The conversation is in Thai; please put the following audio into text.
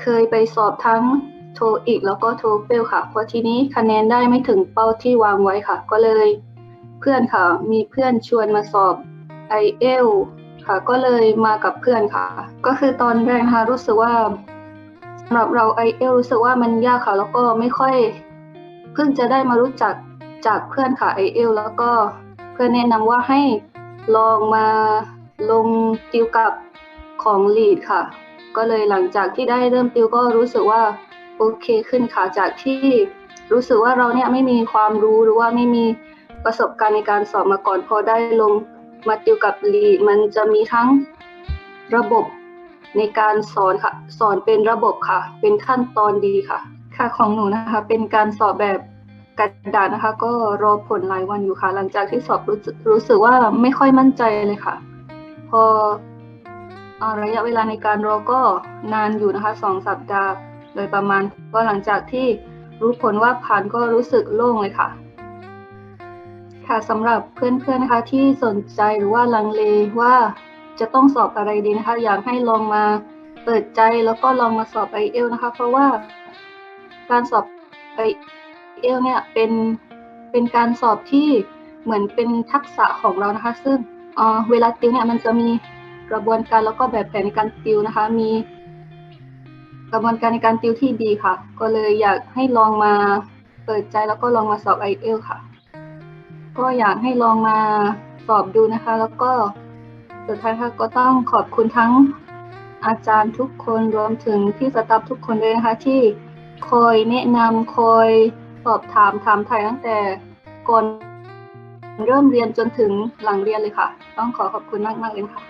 เคยไปสอบทั้งโทอีกแล้วก็โทเฟลค่ะ เพอทีนี้คะแนนได้ไม่ถึงเป้าที่วางไว้ค่ะ ก็เลย เพื่อนค่ะ มีเพื่อนชวนมาสอบ i อเอลค่ะ ก็เลยมากับเพื่อนค่ะ ก็คือตอนแรกนะคะรู้สึกว่าสำหรับเรา i อเอลรู้สึกว่ามันยากค่ะ แล้วก็ไม่ค่อยเพิ่งจะได้มารู้จักจากเพื่อนค่ะ i อเอลแล้วก็เพื่อนแนะนำว่าให้ลองมาลงติวกับของลีดค่ะ ก็เลยหลังจากที่ได้เริ่มติวก็รู้สึกว่าโอเคขึ้นค่ะจากที่รู้สึกว่าเราเนี่ยไม่มีความรู้หรือว่าไม่มีประสบการณ์ในการสอบมาก่อนพอได้ลงมาติวกับลีดมันจะมีทั้งระบบในการสอนค่ะ สอนเป็นระบบค่ะ เป็นขั้นตอนดีค่ะ ค่ะของหนูนะคะ เป็นการสอบแบบกระดาษนะคะ ก็รอผลหลายวันอยู่ค่ะ หลังจากที่สอบรู้สึกรู้สึกว่าไม่ค่อยมั่นใจเลยค่ะ พอ ระยะเวลาในการรอก็นานอยู่นะคะสองสัปดาห์โดยประมาณก็หลังจากที่รู้ผลว่าผ่านก็รู้สึกโล่งเลยค่ะ ค่ะสำหรับเพื่อนๆนะคะที่สนใจหรือว่าลังเลว่าจะต้องสอบอะไรดีนะคะ อยากให้ลองมาเปิดใจแล้วก็ลองมาสอบ i อเอลนะคะ เพราะว่าการสอบ i อเอลเนี่ยเป็นเป็นการสอบที่เหมือนเป็นทักษะของเรานะคะ ซึ่งเอ่อเวลาติวเนี่ยมันจะมี กระบวนการแล้วก็แบบแผนในการติวนะคะ มีกระบวนการในการติวที่ดีค่ะ ก็เลยอยากให้ลองมาเปิดใจแล้วก็ลองมาสอบ i อเอลค่ะ ก็อยากให้ลองมาสอบดูนะคะ แล้วก็สุดท้ายค่ะก็ต้องขอบคุณทั้งอาจารย์ทุกคนรวมถึงพี่สตาฟทุกคนด้วยนะคะ ที่คอยแนะนำคอยสอบถามถามไทยตั้งแต่ก่อนเริ่มเรียนจนถึงหลังเรียนเลยค่ะ ต้องขอขอบคุณมากๆเลยค่ะ